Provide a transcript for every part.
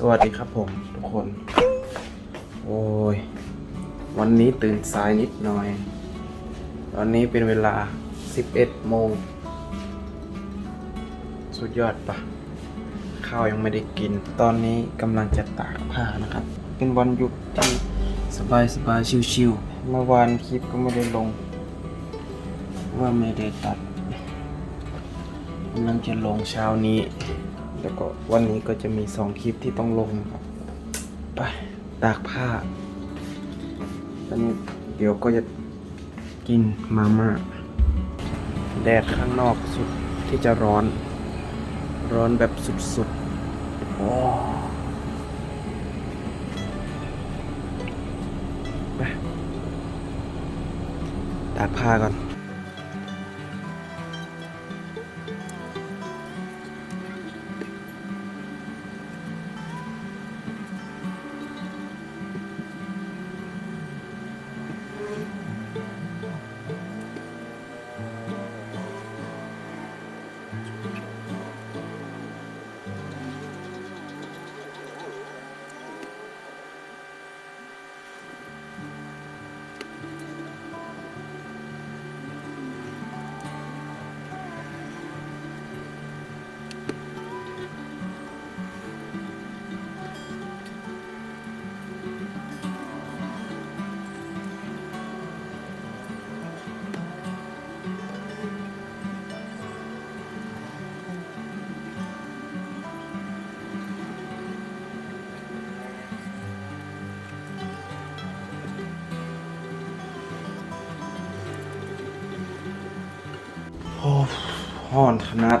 สวัสดีครับผมทุกคน โอ้ย วันนี้ตื่นสายนิดหน่อย ตอนนี้เป็นเวลา 11 โมง สุดยอดปะข้าวยังไม่ได้กิน ตอนนี้กำลังจะตากผ้านะครับ เป็นวันหยุดที่สบายสบายชิวๆเมื่อวานคลิปก็ไม่ได้ลง ว่าไม่ได้ตัดกำลังจะลงเช้านี้ แล้วก็วันนี้ก็จะมีสองคลิปที่ต้องลงครับ ไปตากผ้าตอนนี้เดี๋ยวก็จะกินมาม่าแดดข้างนอกสุดที่จะร้อน ร้อนแบบสุดๆโอ้ไปตากผ้าก่อน พ่อนขนาด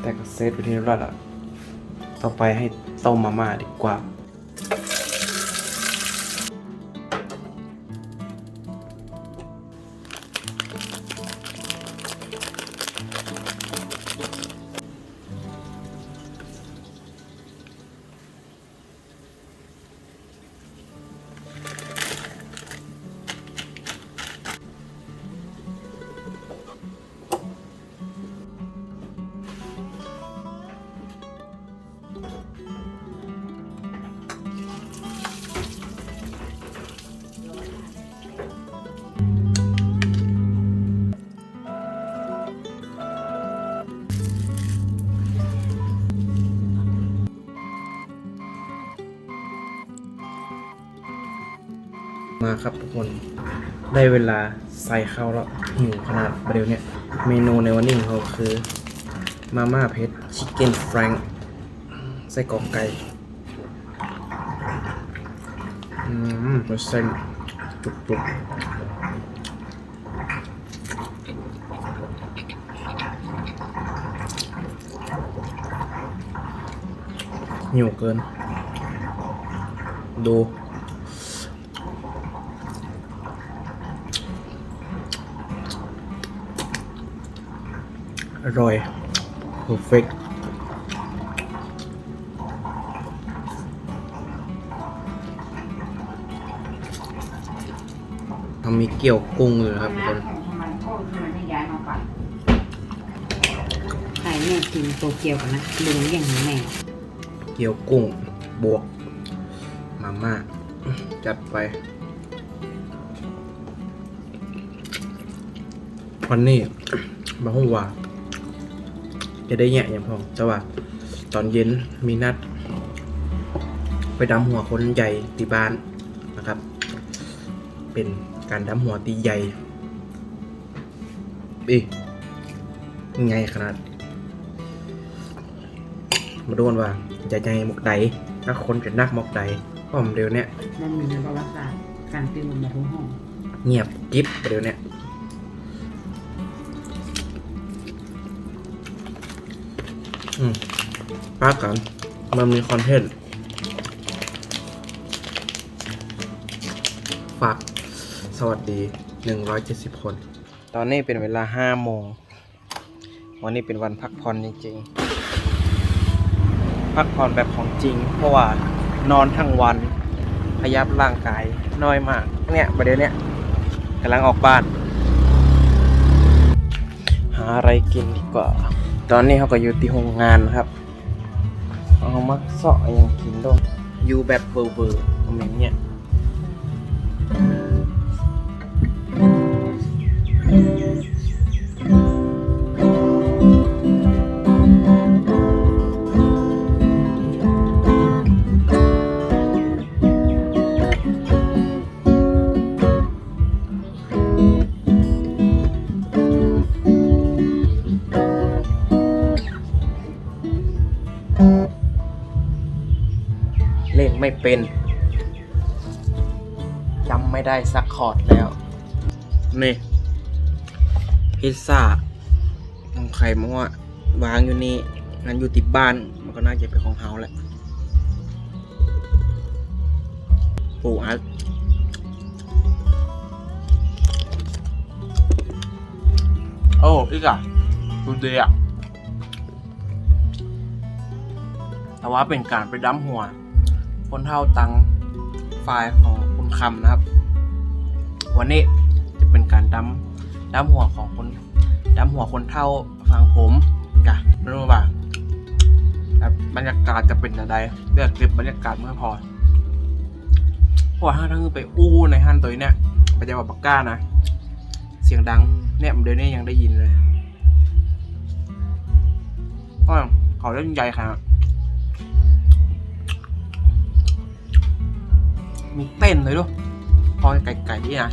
แต่ก็เซตไปที่เรียบร้อยแล้วต่อไปให้ต้มมาม่าดีกว่า มาครับทุกคน ได้เวลาใส่ข้าวแล้วหิวขนาดประเดี๋ยวเนี้ยเมนูในวันนี้ของเราคือ มาม่าเพชรชิคเก้นแฟรงไส้กรอกไก่ อืมร์เซ็นต์จุกจุกหิวเกิน ดู อร่อย perfect ทำมีเกี่ยวกุ้งอยู่นะครับทุกคนมันโทษที่มันให้ย้ายมาปัดไข่แม่กินโตเกียวกันนะลุงอย่างนี้แม่เกี่ยวกุ้งบวก มาม่าจัดไปวันนี้บางห้องว่า จะได้แย่อย่างพองแต่ว่าตอนเย็นมีนัด ไปดำหัวคนใหญ่ตีบ้านนะครับ เป็นการดำหัวตีใหญ่อีไงขนาด มาดูกันว่าจะยังไงหมกใดถ้าคนจะนักหมกใดเพราะผมเดี๋ยวเนี้ยนั่นมีในประวัติศาสตร์การตื่นมาทุกห้อง เงียบกิ๊บเดี๋ยวเนี้ย อืมปากัน มันมีคอนเทนต์ ฝาก สวัสดี 170 คน ตอนนี้เป็นเวลา 5 โมง วันนี้เป็นวันพักผ่อนจริง ๆ พักผ่อนแบบของจริง เพราะว่านอนทั้งวันขยับร่างกายน้อยมาก เนี่ยประเดี๋ยวเนี้ยกำลังออกบ้าน หาอะไรกินดีกว่า ตอนนี้เขาก็อยู่ที่โรงงานนะครับ เอามาเสาะยังกินดงอยู่แบบเบอร์เบอร์เหมือนเนี่ย เล่นไม่เป็นจำไม่ได้สักคอร์ดแล้ว นี่ พิซซ่าของไข่มัววางอยู่นี่งั้นอยู่ติดบ้าน มันก็น่าจะเป็นของเฮาแหละปูอัดโอ้อีกอะดูดีอะแต่ว่าเป็นการไปดั้มหัว คนเท่าตังไฟล์ของคุณคำนะครับ วันนี้จะเป็นการดั้มดั้มหัวของคนดั้มหัวคนเท่าฟังผมกะไม่รู้ว่าแบบบรรยากาศจะเป็นอะไรเลือกเก็บบรรยากาศเมื่อพอพราะว่าถ้าทั้งไปอู้ในฮันตัวเนี้ยไปจะว่าบักก้านะ เสียงดังเนี่ยเดี๋ยวนี้ยังได้ยินเลยเพราะว่าเขาเล่นใหญ่ขนาด มีเต้นเลยด้วยพอไก่ไก่นี่นะ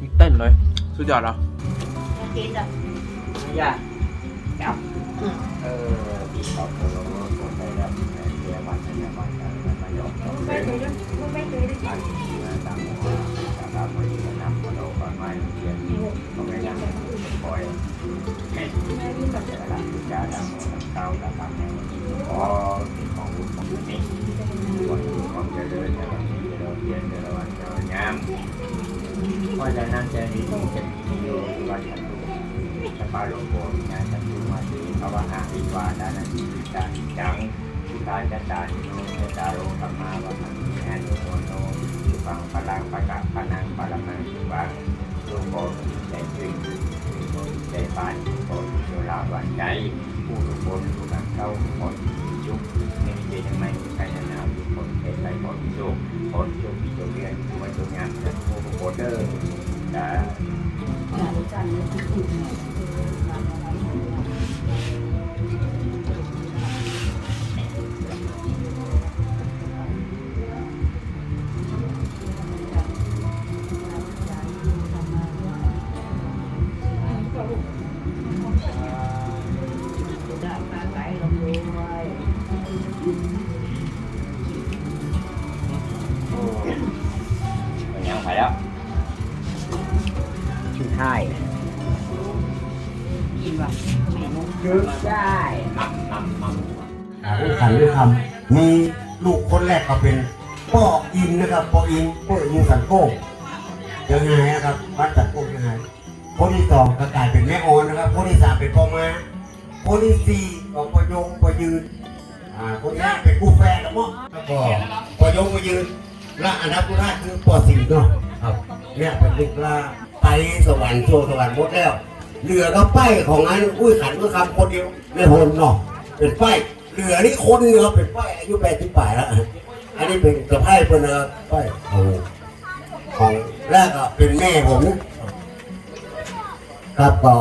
มีเต้นเลย สุดยอดเหรอเจ๊จ้ะอย่าจับเออปีสองตัวผมไปรับเสียวันนี้วันนั้นมายอมรับเลยอันที่มาตามหัวตามวันนี้นำมาโดนไม้เทียนก็ไม่ยังปล่อยแม่ก็จะรับจะดำเก้าดำดำแนวนี้พอเป็นของรุ่นของนี้คนของจะเดินจะมีจะ เดินเรียนจะเดินจะงามเพราะฉะนั้นจะมีต้องเป็นอยู่วันฉันดูสปาโลโกงานจันทุมาสีภาวนาอิวาดานาจิตาจังสุตาจัตตานิโนเจตาโรธรรมาวะหังแอน ลูกคนแรกก็เป็นป้ออินนะครับป้ออินป้ออินสันโก้ยังไงนะครับวัดสันโก้ยังไงคนที่สองก็กลายเป็นแม่ออนนะครับคนที่สามเป็นพ่อมาคนที่สี่ก็ปอยงปอยืนอ่าคนที่ห้าเป็นกูแฟนแล้วมั้งแล้วก็ปอยงปอยืนและอันดับที่ห้าคือปอสี่เนาะครับเนี่ยเป็นลูกลาไปสวรรค์โชว์สวรรค์หมดแล้วเหลือก็ป้ายของอันอุ้ยขันก็คำคนเดียวในพลเนาะเป็นป้าย เหลือนี่คนเดียวเป็นป้ายอายุแปดสิบแปดแล้วอันนี้เป็นสะพ้ายเป็นนะป้ายของของแรกอะเป็นแม่ผมครับก็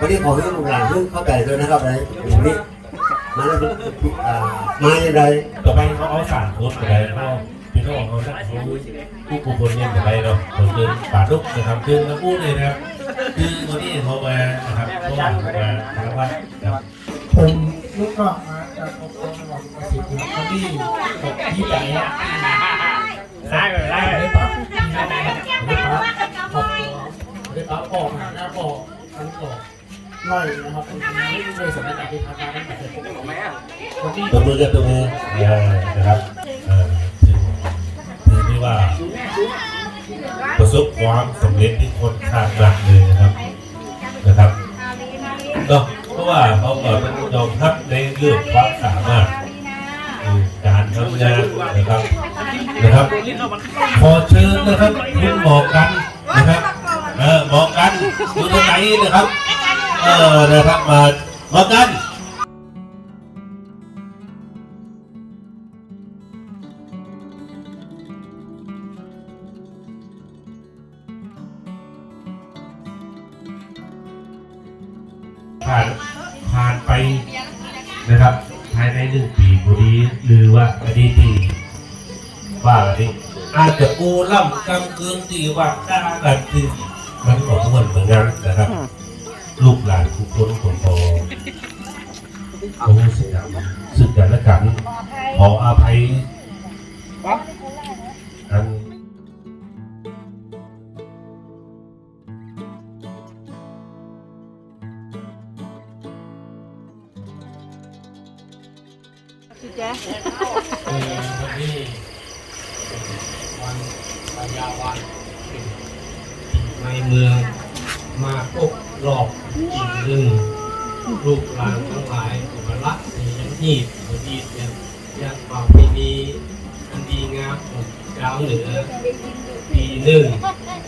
วันนี้ขอให้ลูกหลานทุกเข้าใจด้วยนะครับในวันนี้มาแล้วอ่ามาอย่างไรต่อไปเขาเอาสารโคตรไปเลยเขาพี่น้องเขาจะเขาผู้ผู้คนเนี่ยไปเนาะผมคือป่าลุกนะครับคือมาพูดเลยนะครับคือวันนี้เขามานะครับเขามามาทางวัดนะครับผมลูกก็มา จากอบรมระหว่างประสิทธิ์คดีผมที่ใจอะได้เลยได้เลยปั๊บได้ปั๊บขอบได้ปั๊บออกมาหน้าออกอันออกหน้อยนะครับผมไม่เคยสำนักงานที่พัฒนาตั้งแต่ผมวันนี้ตัวมือกับตัวมือเออนะครับเออถือนี่ว่าประสบความสำเร็จที่คนคาดหนักเลยนะครับนะครับเนาะเพราะว่าเขาก็ต้องยอมรับในเรื่องความ มากการทำงานนะครับนะครับ ขอเชิญนะครับคุณบอกกันนะครับเออบอกกันอยู่ตรงไหนนะครับเออนะครับมาบอกกันผ่านผ่านไปนะครับ ภายในหนึ่งปีพอดีหรือว่าอดีตที่ว่าอะไรอาจจะกูล่ำกำเกินตีว่าด่ากันคือมันก็ม่วนเหมือนกันนะครับ ลูกหลานทุกคนคนโตโอ้เสียสึกกันและกันขออภัย วันนี้วันปัญญาวันในเมืองมาพบรอบอีกหนึ่งลูกหลานทั้งหลายของรัฐมียังหีบพอดียังยังความพิธีอันดีงามของดาวเหนือปีหนึ่ง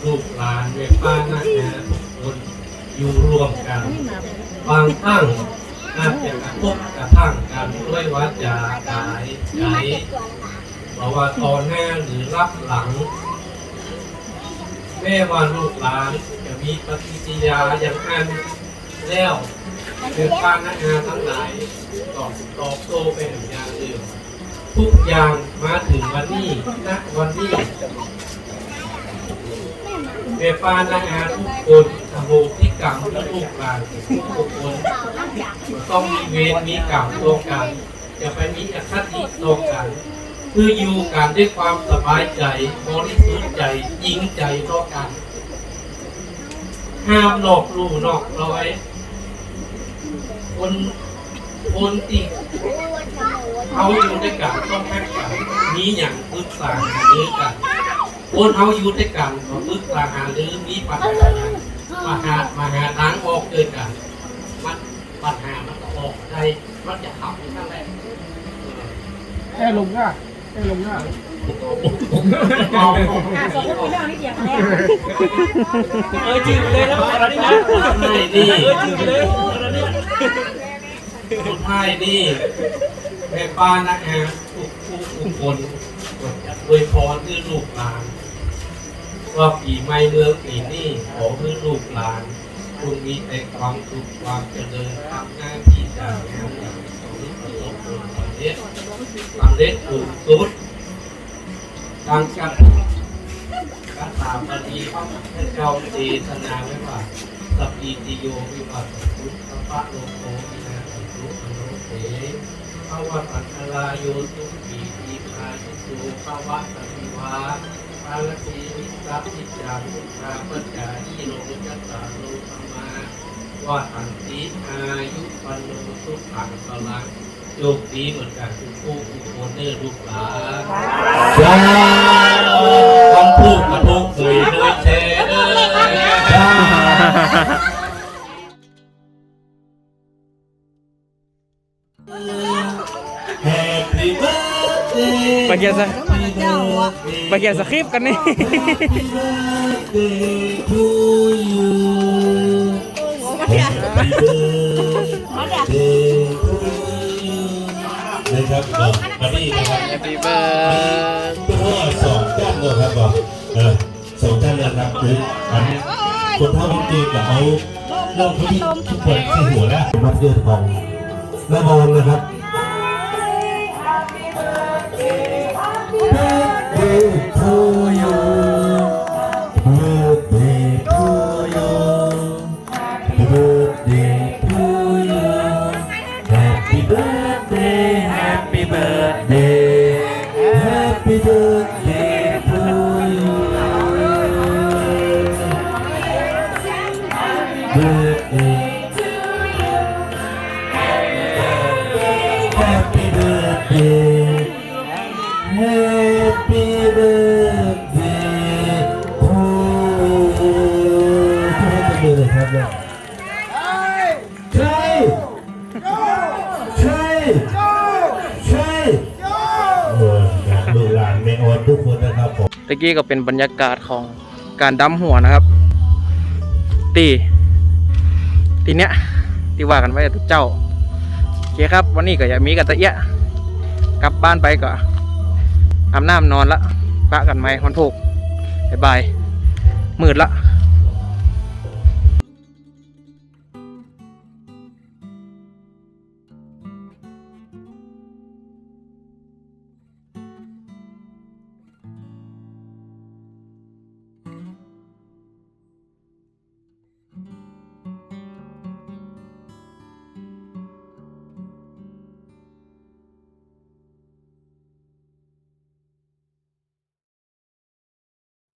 ลูกหลานเวป้านักนะคนอยู่ร่วมกัน บางครั้ง อาจจะกระทบกระทั่งกันด้วยวาจากายใจเพราะว่าตอนหน้าหรือรับหลัง แม่ว่าลูกหลานจะมีปฏิกิยาอย่างนั้นแล้วคือการนักงานทั้งหลายตอบตอบโต้ไปอย่างอื่นทุกอย่างมาถึงวันนี้ณวันนี้เวปานักงานทุกคนอโหสิ กรรมและลูกหลานทุกคนต้องมีเวรมีกรรมตรงกันอย่าไปมีอคติตรงกัน คืออยู่กันด้วยความสบายใจบริสุทธิ์ใจจริงใจต่อกัน ห้ามหลอกลู่นอกร้อย คนคนที่เขาอยู่ด้วยกันต้องแข่งกันมีอย่างปรึกษาหารือกันคนเขาอยู่ด้วยกันเขาปรึกษาหารือมีปัญหา อย่างมาหามาหาทางออกด้วยกันมันปัญหามันก็ออกได้มันจะขับไปข้างแรกแค่ลงอะแค่ลงอะเอาอะสมมติเป็นเรื่องนี้เดียวกันแล้วเออจริงเลยนะอะไรนี่นะไม่ดีเออจริงเลยอะไรนี่สุดท้ายนี่แม่ป้านักงานทุกผู้ทุกคนอวยพรคือลูกหลาน ว่าปีใหม่เมืองปีนี้ขอคือลูกหลานคุณมีแต่ความสุขความเจริญทำหน้าที่การงานอย่างสมประสบผลสำเร็จสำเร็จสูงสุดดังกันกถามปฏิพระพุทธเจ้าเทศนาไว้ว่าสัพพิติโยวิปัสสนุสัพพะโลโควินาศสุอนุเสภาวะปัตตลายโยสุขีทีพายุโยภาวะปฏิวาภาลสีวิ สัพพิจารุภาปัจจายิโลจัตตาโลธรรมาว่าตันติอายุปันโนสุขังพลังโยกดีเหมือนกันทุกผู้ทุกคนเด้อลูกหลานต้องพูดกับทุกคุยด้วยแชร์เด้อ Happy birthday ไปเกียร์ซะ ไปเกียร์สคริปต์กันนี่ to you. Happy birthday to you. นะครับบอกมาดีนะครับ Happy birthday ตัวสองท่านเลยครับบอกเออสองท่านเลยครับคืออันนี้คนเท่าคนเก่งกับเอาเล่าที่ทุกคนที่หัวแล้วมัดเดือดทองและบอลนะครับ คนจะมีเลยครับเนี่ยใช่ใช่ใช่เออนะลูกหลานแม่ออนทุกคนนะครับผมตะกี้ก็เป็นบรรยากาศของการดำหัวนะครับ ตีตีเนี้ยที่ว่ากันไว้กับเจ้าโอเคครับ วันนี้ก็อย่ามีกับตะเอียะกลับบ้านไปก็อาบน้ำนอนละปะกันไหมมันถูกบายบายมืดละ